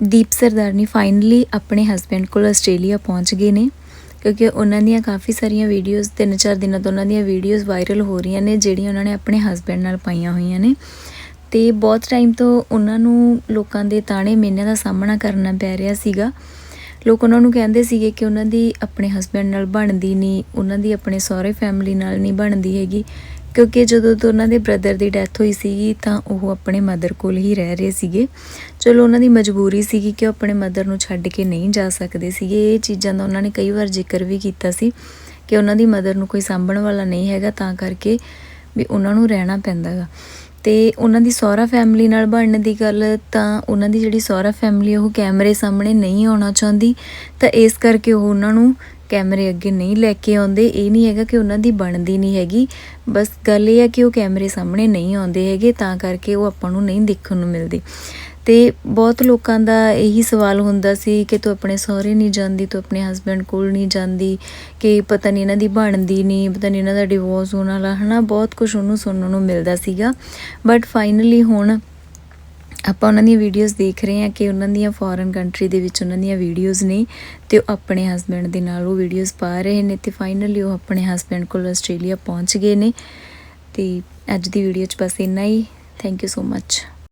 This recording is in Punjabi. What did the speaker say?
ਦੀਪ ਸਰਦਾਰਨੀ ਫਾਈਨਲੀ ਆਪਣੇ ਹਸਬੰਡ ਕੋਲ ਆਸਟ੍ਰੇਲੀਆ ਪਹੁੰਚ ਗਏ ਨੇ, ਕਿਉਂਕਿ ਉਹਨਾਂ ਦੀਆਂ ਕਾਫੀ ਸਾਰੀਆਂ ਵੀਡੀਓਜ਼ ਤਿੰਨ ਚਾਰ ਦਿਨਾਂ ਤੋਂ ਉਹਨਾਂ ਦੀਆਂ ਵੀਡੀਓਜ਼ ਵਾਇਰਲ ਹੋ ਰਹੀਆਂ ਨੇ, ਜਿਹੜੀਆਂ ਉਹਨਾਂ ਨੇ ਆਪਣੇ ਹਸਬੰਡ ਨਾਲ ਪਾਈਆਂ ਹੋਈਆਂ ਨੇ। ਤੇ ਬਹੁਤ ਟਾਈਮ ਤੋਂ ਉਹਨਾਂ ਨੂੰ ਲੋਕਾਂ ਦੇ ਤਾਣੇ ਮੇਨਿਆਂ ਦਾ ਸਾਹਮਣਾ ਕਰਨਾ ਪੈ ਰਿਹਾ ਸੀਗਾ। ਲੋਕ ਉਹਨਾਂ ਨੂੰ ਕਹਿੰਦੇ ਸੀਗੇ ਕਿ ਉਹਨਾਂ ਦੀ ਆਪਣੇ ਹਸਬੰਡ ਨਾਲ ਬਣਦੀ ਨਹੀਂ ਉਹਨਾਂ ਦੀ ਆਪਣੇ ਸਹੁਰੇ ਫੈਮਿਲੀ ਨਾਲ ਨਹੀਂ ਬਣਦੀ ਹੈਗੀ। ਕਿਉਂਕਿ ਜਦੋਂ ਤੋਂ ਉਹਨਾਂ ਦੇ ਬ੍ਰਦਰ ਦੀ ਡੈਥ ਹੋਈ ਸੀਗੀ, ਤਾਂ ਉਹ ਆਪਣੇ ਮਦਰ ਕੋਲ ਹੀ ਰਹਿ ਰਹੇ ਸੀਗੇ। ਚਲੋ ਉਹਨਾਂ ਦੀ ਮਜਬੂਰੀ ਸੀਗੀ ਕਿ ਉਹ ਆਪਣੇ ਮਦਰ ਨੂੰ ਛੱਡ ਕੇ ਨਹੀਂ ਜਾ ਸਕਦੇ ਸੀਗੇ। ਇਹ ਚੀਜ਼ਾਂ ਦਾ ਉਹਨਾਂ ਨੇ ਕਈ ਵਾਰ ਜ਼ਿਕਰ ਵੀ ਕੀਤਾ ਸੀ ਕਿ ਉਹਨਾਂ ਦੀ ਮਦਰ ਨੂੰ ਕੋਈ ਸਾਂਭਣ ਵਾਲਾ ਨਹੀਂ ਹੈਗਾ, ਤਾਂ ਕਰਕੇ ਵੀ ਉਹਨਾਂ ਨੂੰ ਰਹਿਣਾ ਪੈਂਦਾ ਗਾ। ਤੇ ਉਹਨਾਂ ਦੀ ਸਹੁਰਾ ਫੈਮਿਲੀ ਨਾਲ ਬਣਨ ਦੀ ਗੱਲ, ਤਾਂ ਉਹਨਾਂ ਦੀ ਜਿਹੜੀ ਸਹੁਰਾ ਫੈਮਿਲੀ ਉਹ ਕੈਮਰੇ ਸਾਹਮਣੇ ਨਹੀਂ ਆਉਣਾ ਚਾਹੁੰਦੀ। ਤਾਂ ਇਸ ਕਰਕੇ ਉਹ ਉਹਨਾਂ ਨੂੰ ਕੈਮਰੇ ਅੱਗੇ ਨਹੀਂ ਲੈ ਕੇ ਆਉਂਦੇ। ਇਹ ਨਹੀਂ ਹੈਗਾ ਕਿ ਉਹਨਾਂ ਦੀ ਬਣਦੀ ਨਹੀਂ ਹੈਗੀ। ਬਸ ਗੱਲ ਇਹ ਹੈ ਕਿ ਉਹ ਕੈਮਰੇ ਸਾਹਮਣੇ ਨਹੀਂ ਆਉਂਦੇ ਹੈਗੇ, ਤਾਂ ਕਰਕੇ ਉਹ ਆਪਾਂ ਨੂੰ ਨਹੀਂ ਦੇਖਣ ਨੂੰ ਮਿਲਦੇ। ਤੇ ਬਹੁਤ ਲੋਕਾਂ ਦਾ ਇਹੀ ਸਵਾਲ ਹੁੰਦਾ ਸੀ ਕਿ ਤੂੰ ਆਪਣੇ ਸਹੁਰੇ ਨਹੀਂ ਜਾਂਦੀ, ਤੂੰ ਆਪਣੇ ਹਸਬੰਡ ਕੋਲ ਨਹੀਂ ਜਾਂਦੀ, ਕਿ ਪਤਾ ਨਹੀਂ ਇਹਨਾਂ ਦੀ ਬਣਦੀ ਨਹੀਂ, ਪਤਾ ਨਹੀਂ ਇਹਨਾਂ ਦਾ ਡਿਵੋਰਸ ਹੋਣ ਵਾਲਾ, ਹਨਾ, ਬਹੁਤ ਕੁਝ ਉਹਨੂੰ ਸੁਣਨ ਨੂੰ ਮਿਲਦਾ ਸੀਗਾ। ਬਟ ਫਾਈਨਲੀ ਹੁਣ ਆਪਾਂ ਉਹਨਾਂ ਦੀਆਂ ਵੀਡੀਓਜ਼ ਦੇਖ ਰਹੇ ਹਾਂ ਕਿ ਉਹਨਾਂ ਦੀਆਂ ਫੋਰਨ ਕੰਟਰੀ ਦੇ ਵਿੱਚ ਉਹਨਾਂ ਦੀਆਂ ਵੀਡੀਓਜ਼ ਨੇ ਤੇ ਉਹ ਆਪਣੇ ਹਸਬੰਡ ਦੇ ਨਾਲ ਉਹ ਵੀਡੀਓਜ਼ ਪਾ ਰਹੇ ਨੇ ਤੇ ਫਾਈਨਲੀ ਉਹ ਆਪਣੇ ਹਸਬੰਡ ਕੋਲ ਆਸਟ੍ਰੇਲੀਆ ਪਹੁੰਚ ਗਏ ਨੇ। ਤੇ ਅੱਜ ਦੀ ਵੀਡੀਓ 'ਚ ਬਸ ਇੰਨਾ ਹੀ। Thank you so much